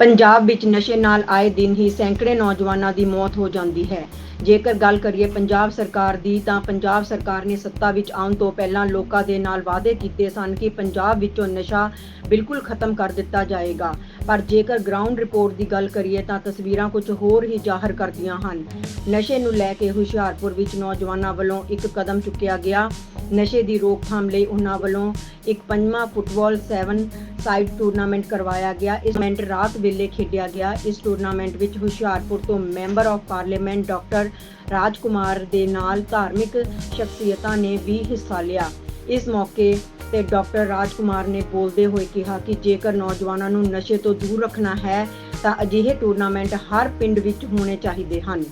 ਪੰਜਾਬ ਵਿੱਚ ਨਸ਼ੇ ਨਾਲ ਆਏ ਦਿਨ ਹੀ ਸੈਂਕੜੇ ਨੌਜਵਾਨਾਂ ਦੀ ਮੌਤ ਹੋ ਜਾਂਦੀ ਹੈ। ਜੇਕਰ ਗੱਲ ਕਰੀਏ ਪੰਜਾਬ ਸਰਕਾਰ ਦੀ, ਤਾਂ ਪੰਜਾਬ ਸਰਕਾਰ ਨੇ ਸੱਤਾ ਵਿੱਚ ਆਉਣ ਤੋਂ ਪਹਿਲਾਂ ਲੋਕਾਂ ਦੇ ਨਾਲ ਵਾਅਦੇ ਕੀਤੇ ਸਨ ਕਿ ਪੰਜਾਬ ਵਿੱਚੋਂ ਨਸ਼ਾ ਬਿਲਕੁਲ ਖਤਮ ਕਰ ਦਿੱਤਾ ਜਾਏਗਾ। ਪਰ ਜੇਕਰ ਗਰਾਊਂਡ ਰਿਪੋਰਟ ਦੀ ਗੱਲ ਕਰੀਏ, ਤਾਂ ਤਸਵੀਰਾਂ ਕੁਝ ਹੋਰ ਹੀ ਜ਼ਾਹਰ ਕਰਦੀਆਂ ਹਨ। ਨਸ਼ੇ ਨੂੰ ਲੈ ਕੇ ਹੁਸ਼ਿਆਰਪੁਰ ਵਿੱਚ ਨੌਜਵਾਨਾਂ ਵੱਲੋਂ ਇੱਕ ਕਦਮ ਚੁੱਕਿਆ ਗਿਆ। ਨਸ਼ੇ ਦੀ ਰੋਕਥਾਮ ਲਈ ਉਹਨਾਂ ਵੱਲੋਂ ਇੱਕ ਪੰਜਵਾਂ ਫੁੱਟਬਾਲ 7 ਸਾਈਡ ਟੂਰਨਾਮੈਂਟ ਕਰਵਾਇਆ ਗਿਆ। ਇਸ ਟੂਰਨਾਮੈਂਟ ਰਾਤ ਵੇਲੇ ਖੇਡਿਆ ਗਿਆ। ਇਸ ਟੂਰਨਾਮੈਂਟ ਵਿੱਚ ਹੁਸ਼ਿਆਰਪੁਰ ਤੋਂ member of parliament doctor Rajkumar ਦੇ ਨਾਲ ਧਾਰਮਿਕ ਸ਼ਖਸੀਅਤਾਂ ਨੇ ਵੀ ਹਿੱਸਾ ਲਿਆ। ਇਸ ਮੌਕੇ ਤੇ ਡਾਕਟਰ ਰਾਜਕੁਮਾਰ ਨੇ ਬੋਲਦੇ ਹੋਏ ਕਿਹਾ ਕਿ ਜੇਕਰ ਨੌਜਵਾਨਾਂ ਨੂੰ ਨਸ਼ੇ ਤੋਂ ਦੂਰ ਰੱਖਣਾ ਹੈ, ਤਾਂ ਅਜਿਹੇ ਟੂਰਨਾਮੈਂਟ ਹਰ ਪਿੰਡ ਵਿੱਚ ਹੋਣੇ ਚਾਹੀਦੇ ਹਨ।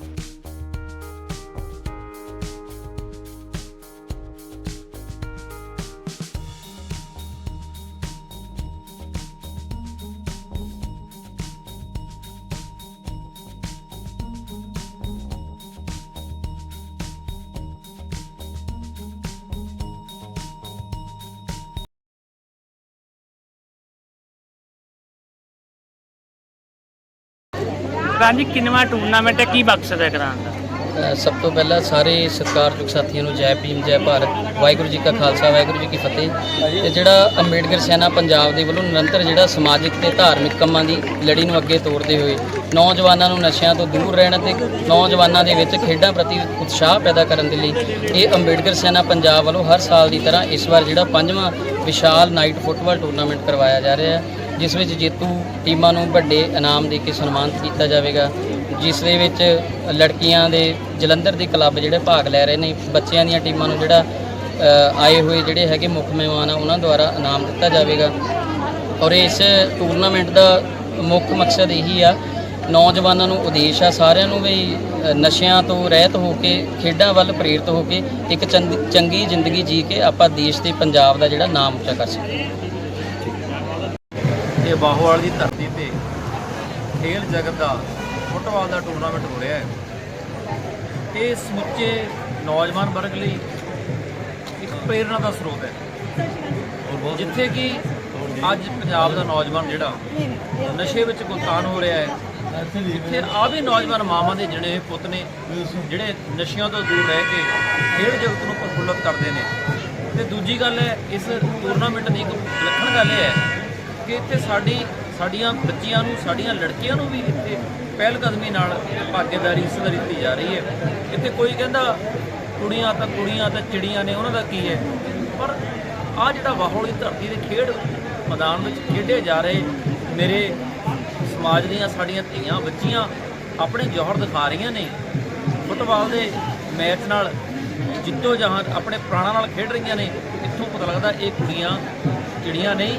ਭੈਣ ਜੀ ਕਿੰਨਵਾਂ ਟੂਰਨਾਮੈਂਟ ਹੈ ਕੀ ਮਕਸਦ ਹੈ ਕਰਾਉਣ ਦਾ? ਸਭ ਤੋਂ ਪਹਿਲਾਂ ਸਾਰੇ ਸਤਿਕਾਰਯੋਗ ਸਾਥੀਆਂ ਨੂੰ ਜੈ ਭੀਮ, ਜੈ ਭਾਰਤ, ਵਾਹਿਗੁਰੂ ਜੀ ਕਾ ਖਾਲਸਾ, ਵਾਹਿਗੁਰੂ ਜੀ ਕੀ ਫਤਿਹ। ਤੇ ਜਿਹੜਾ ਅੰਬੇਡਕਰ ਸੈਨਾ ਪੰਜਾਬ ਦੇ ਵੱਲੋਂ ਨਿਰੰਤਰ ਜਿਹੜਾ ਸਮਾਜਿਕ ਤੇ ਧਾਰਮਿਕ ਕੰਮਾਂ ਦੀ ਲੜੀ ਨੂੰ ਅੱਗੇ ਤੋਰਦੇ ਹੋਏ, ਨੌਜਵਾਨਾਂ ਨੂੰ ਨਸ਼ਿਆਂ ਤੋਂ ਦੂਰ ਰਹਿਣ ਤੇ ਨੌਜਵਾਨਾਂ ਦੇ ਵਿੱਚ ਖੇਡਾਂ ਪ੍ਰਤੀ ਉਤਸ਼ਾਹ ਪੈਦਾ ਕਰਨ ਦੇ ਲਈ, ਇਹ ਅੰਬੇਡਕਰ ਸੈਨਾ ਪੰਜਾਬ ਵੱਲੋਂ ਹਰ ਸਾਲ ਦੀ ਤਰ੍ਹਾਂ ਇਸ ਵਾਰ ਜਿਹੜਾ ਪੰਜਵਾਂ ਵਿਸ਼ਾਲ ਨਾਈਟ ਫੁੱਟਬਾਲ ਟੂਰਨਾਮੈਂਟ ਕਰਵਾਇਆ ਜਾ ਰਿਹਾ ਹੈ, ਜਿਸ ਵਿੱਚ ਜੇਤੂ ਟੀਮਾਂ ਨੂੰ ਵੱਡੇ ਇਨਾਮ ਦੇ ਕੇ ਸਨਮਾਨਿਤ ਕੀਤਾ ਜਾਵੇਗਾ, ਜਿਸ ਦੇ ਵਿੱਚ ਲੜਕੀਆਂ ਦੇ ਜਲੰਧਰ ਦੇ ਕਲੱਬ ਜਿਹੜੇ ਭਾਗ ਲੈ ਰਹੇ ਨੇ, ਬੱਚਿਆਂ ਦੀਆਂ ਟੀਮਾਂ ਨੂੰ ਜਿਹੜਾ ਆਏ ਹੋਏ ਜਿਹੜੇ ਹੈਗੇ ਮੁੱਖ ਮਹਿਮਾਨ ਆ, ਉਹਨਾਂ ਦੁਆਰਾ ਇਨਾਮ ਦਿੱਤਾ ਜਾਵੇਗਾ। ਔਰ ਇਸ ਟੂਰਨਾਮੈਂਟ ਦਾ ਮੁੱਖ ਮਕਸਦ ਇਹੀ ਆ ਨੌਜਵਾਨਾਂ ਨੂੰ ਉਦੇਸ਼ ਆ, ਸਾਰਿਆਂ ਨੂੰ ਵੀ ਨਸ਼ਿਆਂ ਤੋਂ ਰਹਿਤ ਹੋ ਕੇ, ਖੇਡਾਂ ਵੱਲ ਪ੍ਰੇਰਿਤ ਹੋ ਕੇ, ਇੱਕ ਚੰਦ- ਚੰਗੀ ਜ਼ਿੰਦਗੀ ਜੀ ਕੇ ਆਪਾਂ ਦੇਸ਼ ਤੇ ਪੰਜਾਬ ਦਾ ਜਿਹੜਾ ਨਾਮ ਉੱਚਾ ਕਰ ਸਕੀਏ। ਇਹ ਬਾਹੋਵਾਲ ਦੀ ਧਰਤੀ ਤੇ ਖੇਲ ਜਗਤ ਦਾ, ਫੁੱਟਬਾਲ ਦਾ ਟੂਰਨਾਮੈਂਟ ਹੋ ਰਿਹਾ ਹੈ। ਇਹ ਸਮੁੱਚੇ ਨੌਜਵਾਨ ਵਰਗ ਲਈ ਇੱਕ ਪ੍ਰੇਰਣਾ ਦਾ ਸਰੋਤ ਹੈ। ਜਿੱਥੇ ਕਿ ਅੱਜ ਪੰਜਾਬ ਦਾ ਨੌਜਵਾਨ ਜਿਹੜਾ, ਨਸ਼ੇ ਵਿੱਚ ਗੁਲਤਾਨ ਹੋ ਰਿਹਾ ਹੈ। ਇੱਥੇ ਆ ਵੀ ਨੌਜਵਾਨ ਮਾਵਾਂ ਦੇ ਜਿਹੜੇ ਪੁੱਤ ਨੇ, ਜਿਹੜੇ ਨਸ਼ਿਆਂ ਤੋਂ ਦੂਰ ਰਹਿ ਕੇ ਖੇਡ ਜਗਤ ਨੂੰ ਪ੍ਰਫੁੱਲਤ ਕਰਦੇ ਨੇ। ਤੇ ਦੂਜੀ ਗੱਲ ਹੈ, ਇਸ ਟੂਰਨਾਮੈਂਟ ਦੀ ਇੱਕ ਵਿਲੱਖਣ ਗੱਲ ਇਹ ਹੈ ਕਿ ਇੱਥੇ ਸਾਡੀ, ਸਾਡੀਆਂ ਬੱਚੀਆਂ ਨੂੰ, ਸਾਡੀਆਂ ਲੜਕੀਆਂ ਨੂੰ ਵੀ ਇੱਥੇ ਪਹਿਲ ਕਦਮੀ ਨਾਲ ਭਾਗੀਦਾਰੀ ਹਿੱਸੇਦਾਰੀ ਦਿੱਤੀ ਜਾ ਰਹੀ ਹੈ। ਇੱਥੇ ਕੋਈ ਕਹਿੰਦਾ ਕੁੜੀਆਂ ਤਾਂ ਕੁੜੀਆਂ ਤਾਂ ਚਿੜੀਆਂ ਨੇ, ਉਹਨਾਂ ਦਾ ਕੀ ਹੈ? ਪਰ ਆ ਜਿਹੜਾ ਵਾਹੋਲੀ ਧਰਤੀ ਦੇ ਖੇਡ ਮੈਦਾਨ ਵਿੱਚ ਖੇਡੇ ਜਾ ਰਹੇ ਮੇਰੇ ਸਮਾਜ ਦੀਆਂ ਸਾਡੀਆਂ ਧੀਆਂ ਬੱਚੀਆਂ ਆਪਣੇ ਜੋਹਰ ਦਿਖਾ ਰਹੀਆਂ ਨੇ। ਫੁੱਟਬਾਲ ਦੇ ਮੈਚ ਨਾਲ ਜਿੱਤੋ ਜਹਾਂ ਆਪਣੇ ਪ੍ਰਾਣਾਂ ਨਾਲ ਖੇਡ ਰਹੀਆਂ ਨੇ। ਇੱਥੋਂ ਪਤਾ ਲੱਗਦਾ ਇਹ ਕੁੜੀਆਂ ਚਿੜੀਆਂ ਨਹੀਂ,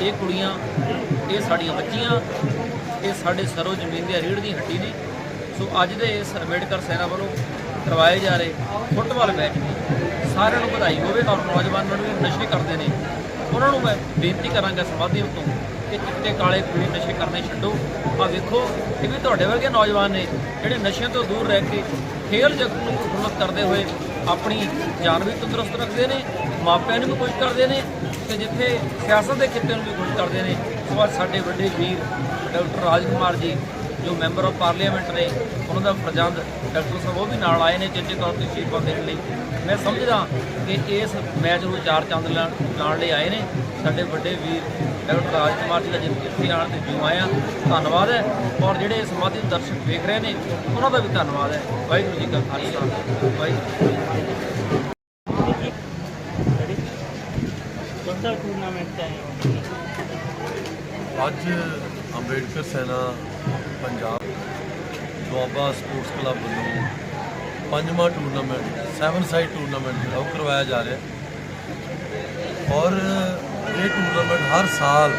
ਇਹ ਕੁੜੀਆਂ, ਇਹ ਸਾਡੀਆਂ ਬੱਚੀਆਂ, ਇਹ ਸਾਡੇ ਸਰੋ ਜ਼ਮੀਨ ਦੀ ਰੀੜ ਦੀ ਹੱਡੀ ਨੇ। ਸੋ ਅੱਜ ਦੇ ਇਸ ਅੰਬੇਡਕਰ ਸੈਨਾ ਵੱਲੋਂ ਕਰਵਾਏ ਜਾ ਰਹੇ ਫੁੱਟਬਾਲ ਮੈਚ ਸਾਰਿਆਂ ਨੂੰ ਵਧਾਈ ਹੋਵੇ ਔਰ ਨੌਜਵਾਨਾਂ ਨੂੰ ਵੀ ਨਸ਼ੇ ਕਰਦੇ ਨੇ। ਉਹਨਾਂ ਨੂੰ ਮੈਂ ਬੇਨਤੀ ਕਰਾਂਗਾ ਸਮਾਧੀ ਤੋਂ ਕਿ ਚਿੱਟੇ ਕਾਲੇ ਪੀਲੇ ਨਸ਼ੇ ਕਰਨੇ ਛੱਡੋ। ਆ ਵੇਖੋ ਇਹ ਵੀ ਤੁਹਾਡੇ ਵਰਗੇ ਨੌਜਵਾਨ ਨੇ ਜਿਹੜੇ ਨਸ਼ਿਆਂ ਤੋਂ ਦੂਰ ਰਹਿ ਕੇ ਖੇਲ ਜਗਤ ਨੂੰ ਪ੍ਰਫੁੱਲਤ ਕਰਦੇ ਹੋਏ ਆਪਣੀ ਜਾਨ ਵੀ ਤੰਦਰੁਸਤ ਰੱਖਦੇ ਨੇ, ਮਾਪਿਆਂ ਨੂੰ ਵੀ ਖੁਸ਼ ਕਰਦੇ ਨੇ ਤੇ ਜਿੱਥੇ ਸਿਆਸਤ ਦੇ ਖਿੱਤੇ ਨੂੰ ਵੀ ਖੁਸ਼ ਕਰਦੇ ਨੇ ਸੋ ਅੱਜ ਸਾਡੇ ਵੱਡੇ ਵੀਰ ਡਾਕਟਰ ਰਾਜ ਕੁਮਾਰ ਜੀ, ਜੋ ਮੈਂਬਰ ਆਫ ਪਾਰਲੀਮੈਂਟ ਨੇ, ਉਹਨਾਂ ਦਾ ਪ੍ਰਜੰਦ ਡਾਕਟਰ ਸਾਹਿਬ, ਉਹ ਵੀ ਨਾਲ ਆਏ ਨੇ ਚੇਚੇ ਤੌਰ ਤੇ ਸ਼ੀਰਪਾ ਦੇਣ ਲਈ। ਮੈਂ ਸਮਝਦਾ ਕਿ ਇਸ ਮੈਚ ਨੂੰ ਚਾਰ ਚੰਦ ਲਾ- ਲਾਉਣ ਲਈ ਆਏ ਨੇ ਸਾਡੇ ਵੱਡੇ ਵੀਰ ਡਾਕਟਰ ਰਾਜਕੁਮਾਰ ਜੀ ਦਾ ਜਿੱਥੇ ਇੱਥੇ ਆਉਣ ਤੇ ਜਿਉ ਆਇਆ ਧੰਨਵਾਦ ਹੈ। ਔਰ ਜਿਹੜੇ ਸਮਾਧੀ ਦਰਸ਼ਕ ਵੇਖ ਰਹੇ ਨੇ, ਉਹਨਾਂ ਦਾ ਵੀ ਧੰਨਵਾਦ ਹੈ। ਵਾਹਿਗੁਰੂ ਜੀ ਕਾ ਖਾਲਸਾ। ਵਾਹਿਗੁਰੂ ਟੂਰਨਾਮੈਂਟ ਹੈ ਅੱਜ ਅੰਬੇਡਕਰ ਸੈਨਾ ਪੰਜਾਬ ਦੁਆਬਾ ਸਪੋਰਟਸ ਕਲੱਬ ਵੱਲੋਂ ਪੰਜਵਾਂ ਟੂਰਨਾਮੈਂਟ ਸੈਵਨ ਸਾਈਡ ਟੂਰਨਾਮੈਂਟ ਜਿਹੜਾ ਉਹ ਕਰਵਾਇਆ ਜਾ ਰਿਹਾ। ਔਰ ਇਹ ਟੂਰਨਾਮੈਂਟ ਹਰ ਸਾਲ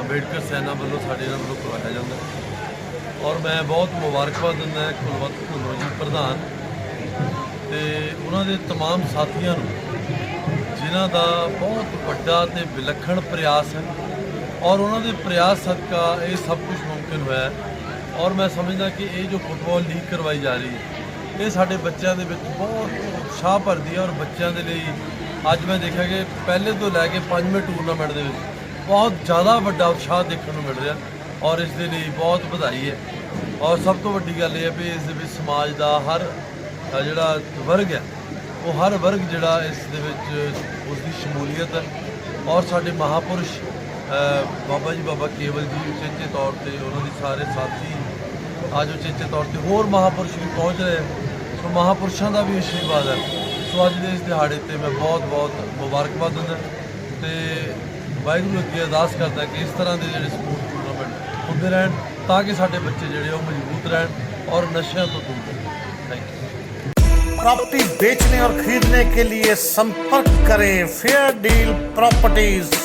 ਅੰਬੇਡਕਰ ਸੈਨਾ ਵੱਲੋਂ ਸਾਡੇ ਨਾਲ ਵੱਲੋਂ ਕਰਵਾਇਆ ਜਾਂਦਾ ਹੈ। ਔਰ ਮੈਂ ਬਹੁਤ ਮੁਬਾਰਕਬਾਦ ਦਿੰਦਾ ਕੁਲਵੰਤ ਭੁੱਲੋ ਜੀ ਪ੍ਰਧਾਨ ਤੇ ਉਹਨਾਂ ਦੇ तमाम ਸਾਥੀਆਂ ਨੂੰ ਜਿਨ੍ਹਾਂ ਦਾ ਬਹੁਤ ਵੱਡਾ ਤੇ ਵਿਲੱਖਣ ਪ੍ਰਯਾਸ ਹੈ ਔਰ ਉਹਨਾਂ ਦੇ ਪ੍ਰਯਾਸ ਸਦਕਾ ਇਹ ਸਭ ਕੁਝ ਮੁਮਕਿਨ ਹੋਇਆ ਹੈ ਔਰ ਮੈਂ ਸਮਝਦਾ ਕਿ ਇਹ ਜੋ ਫੁੱਟਬਾਲ ਲੀਗ ਕਰਵਾਈ ਜਾ ਰਹੀ ਹੈ ਇਹ ਸਾਡੇ ਬੱਚਿਆਂ ਦੇ ਵਿੱਚ ਬਹੁਤ ਉਤਸ਼ਾਹ ਭਰਦੀ ਹੈ ਔਰ ਬੱਚਿਆਂ ਦੇ ਲਈ ਅੱਜ ਮੈਂ ਦੇਖਿਆ ਕਿ ਪਹਿਲੇ ਤੋਂ ਲੈ ਕੇ ਪੰਜਵੇਂ ਟੂਰਨਾਮੈਂਟ ਦੇ ਵਿੱਚ ਬਹੁਤ ਜ਼ਿਆਦਾ ਵੱਡਾ ਉਤਸ਼ਾਹ ਦੇਖਣ ਨੂੰ ਮਿਲ ਰਿਹਾ ਔਰ ਇਸ ਦੇ ਲਈ ਬਹੁਤ ਵਧਾਈ ਹੈ। ਔਰ ਸਭ ਤੋਂ ਵੱਡੀ ਗੱਲ ਇਹ ਹੈ ਵੀ ਇਸ ਦੇ ਵਿੱਚ ਸਮਾਜ ਦਾ ਹਰ ਜਿਹੜਾ ਵਰਗ ਹੈ, ਉਹ ਹਰ ਵਰਗ ਜਿਹੜਾ ਇਸ ਦੇ ਵਿੱਚ ਉਸ ਦੀ ਸ਼ਮੂਲੀਅਤ ਹੈ। ਔਰ ਸਾਡੇ ਮਹਾਪੁਰਸ਼ ਬਾਬਾ ਜੀ, ਬਾਬਾ ਕੇਵਲ ਜੀ ਉਚੇਚੇ ਤੌਰ ਤੇ ਉਹਨਾਂ ਦੇ ਸਾਰੇ ਸਾਥੀ ਅੱਜ ਉਚੇਚੇ ਤੌਰ ਤੇ ਹੋਰ ਮਹਾਪੁਰਸ਼ ਵੀ ਪਹੁੰਚ ਰਹੇ ਹੈ। ਸੋ ਮਹਾਪੁਰਸ਼ਾਂ ਦਾ ਵੀ ਆਸ਼ੀਰਵਾਦ ਹੈ। ਸੋ ਅੱਜ ਦੇ ਇਸ ਦਿਹਾੜੇ ਤੇ ਮੈਂ ਬਹੁਤ ਬਹੁਤ ਮੁਬਾਰਕਬਾਦ ਦਿੰਦਾ ਤੇ ਵਾਹਿਗੁਰੂ ਅੱਗੇ ਅਰਦਾਸ ਕਰਦਾ ਕਿ ਇਸ ਤਰ੍ਹਾਂ ਦੇ ਜਿਹੜੇ ਸਪੋਰਟ ਟੂਰਨਾਮੈਂਟ ਹੁੰਦੇ ਰਹਿਣ ਤਾਂ ਕਿ ਸਾਡੇ ਬੱਚੇ ਜਿਹੜੇ ਉਹ ਮਜ਼ਬੂਤ ਰਹਿਣ ਔਰ ਨਸ਼ਿਆਂ ਤੋਂ ਦੂਰ ਰਹਿਣ ਥੈਂਕ ਯੂ प्रॉपर्टी बेचने और खरीदने के लिए संपर्क करें फेयर डील प्रॉपर्टीज